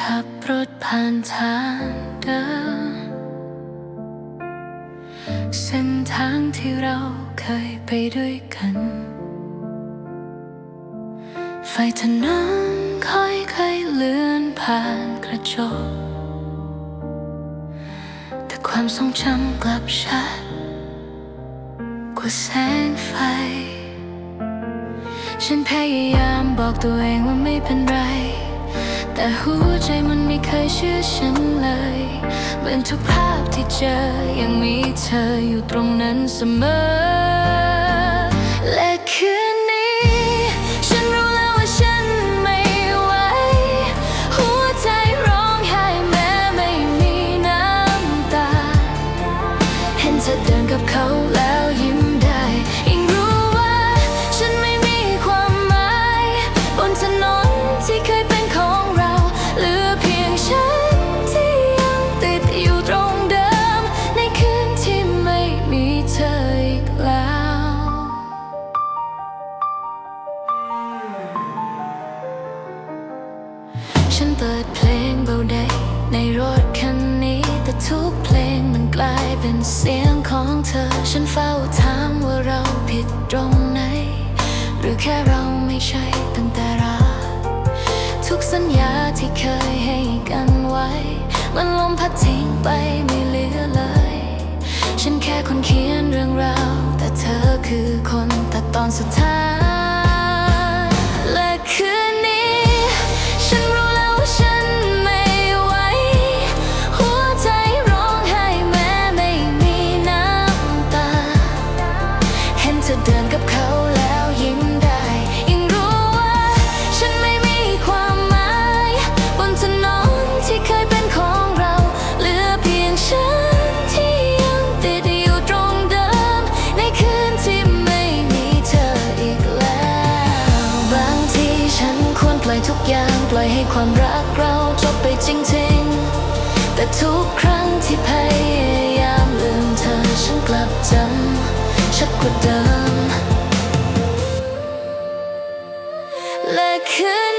ขับรถผ่านทางเดิมเส้นทางที่เราเคยไปด้วยกัน ไฟถนนค่อยๆเลื่อนผ่านกระจก แต่ความทรงจำกลับชัดกว่าแสงไฟ ฉันพยายามบอกตัวเองว่าไม่เป็นไร แต่หัวใจมันไม่เคยเชื่อฉันเลยเหมือนทุกภาพที่เจอยังมีเธออยู่ตรงนั้นเสมอและคืนนี้ฉันรู้แล้วว่าฉันไม่ไหวหัวใจร้องไห้แม้ไม่มีน้ำตาเห็นเธอเดินกับเขาแล้วยิ้ม เปิดเพลงเบาได้ในรถคันนี้แต่ทุกเพลงมันกลายเป็นเสียงของเธอ ฉันเฝ้าถามว่าเราผิดตรงไหน หรือแค่เราไม่ใช่ตั้งแต่รักทุกสัญญาที่เคยให้กันไว้ มันลมพัดทิ้งไปไม่เหลือเลย ฉันแค่คนเขียนเรื่องราว แต่เธอคือคนตัดตอนสุดท้าย ล่อยทุกอย่างปล่อยให้ความรักเราจบไปจริงๆ แต่ทุกครั้งที่พยายามลืมเธอฉันกลับจำชัดกว่าเดิมและคืน